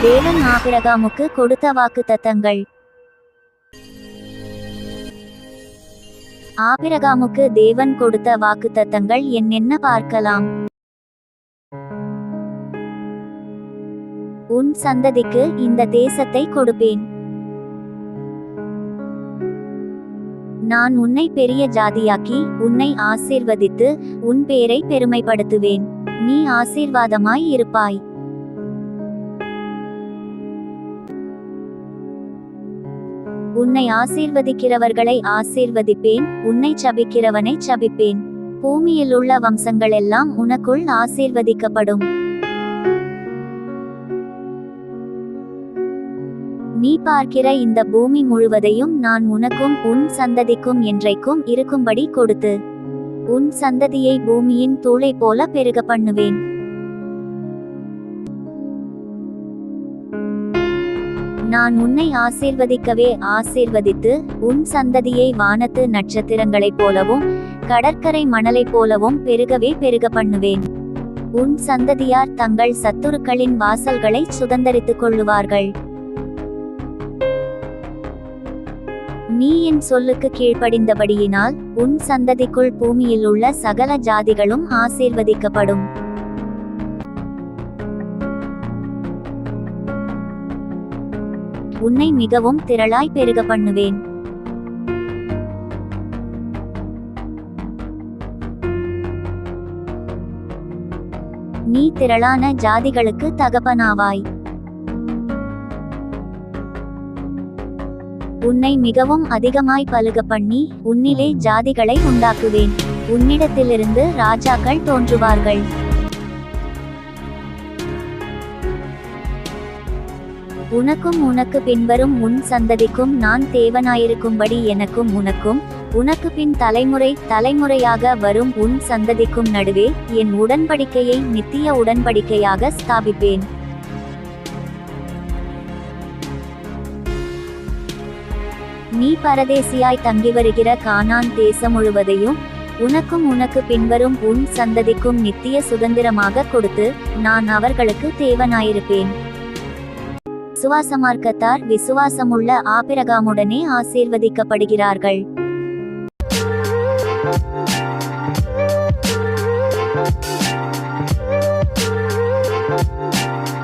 தேவன் ஆபிரகாமுக்கு கொடுத்த வாக்குத்தத்தங்கள். ஆபிரகாமுக்கு தேவன் கொடுத்த வாக்குத்தத்தங்கள் என்னென்ன பார்க்கலாம். உன் சந்ததிக்கு இந்த தேசத்தை கொடுப்பேன். நான் உன்னை பெரிய ஜாதியாக்கி உன்னை ஆசீர்வதித்து உன் பேரை பெருமைப்படுத்துவேன். நீ ஆசீர்வாதமாய் இருப்பாய். உன்னை ஆசீர்வதிக்கிறவர்களை ஆசீர்வதிப்பேன் உன்னை சபிக்கிறவனை சபிப்பேன். பூமியில் உள்ள வம்சங்கள் எல்லாம் உனக்குள் ஆசீர்வதிக்கப்படும். நீ பார்க்கிற இந்த பூமி முழுவதையும் நான் உனக்கும் உன் சந்ததிக்கும் என்றைக்கும் இருக்கும்படி கொடுத்து உன் சந்ததியை பூமியின் தூளை போல பெருக பண்ணுவேன். நான் உன்னை ஆசீர்வதிக்கவே ஆசீர்வதித்து உன் சந்ததியை வானத்து நட்சத்திரங்களைப் போலவும் கடற்கரை மணலைப் போலவும் பெருகவே பெருக பண்ணுவேன். உன் சந்ததியார் தங்கள் சத்துருக்களின் வாசல்களை சுதந்தரித்துக் கொள்ளுவார்கள். நீ என் சொல்லுக்கு கீழ்ப்படிந்தபடியினால் உன் சந்ததிக்குள் பூமியில் உள்ள சகல ஜாதிகளும் ஆசீர்வதிக்கப்படும். உன்னை மிகவும் திரளாய் பெருக பண்ணுவேன். நீ திரளான ஜாதிகளுக்கு தகப்பனாவாய். உன்னை மிகவும் அதிகமாய் பழுக பண்ணி உன்னிலே ஜாதிகளை உண்டாக்குவேன். உன்னிடத்திலிருந்து ராஜாக்கள் தோன்றுவார்கள். உனக்கும் உனக்கு பின்வரும் உன் சந்ததிக்கும் நான் தேவனாயிருக்கும்படி எனக்கும் உனக்கும் உனக்கு பின் தலைமுறை தலைமுறையாக வரும் உன் சந்ததிக்கும் நடுவே என் உடன்படிக்கையை நித்திய உடன்படிக்கையாக ஸ்தாபிப்பேன். நீ பரதேசியாய் தங்கி வருகிற கானான் தேசம் முழுவதையும் உனக்கும் உனக்கு பின்வரும் உன் சந்ததிக்கும் நித்திய சுதந்திரமாக கொடுத்து நான் அவர்களுக்கு தேவனாயிருப்பேன். விசுவாசமார்க்கத்தார் விசுவாசமுள்ள ஆபிரகாமுடனே ஆசீர்வதிக்கப்படுகிறார்கள்.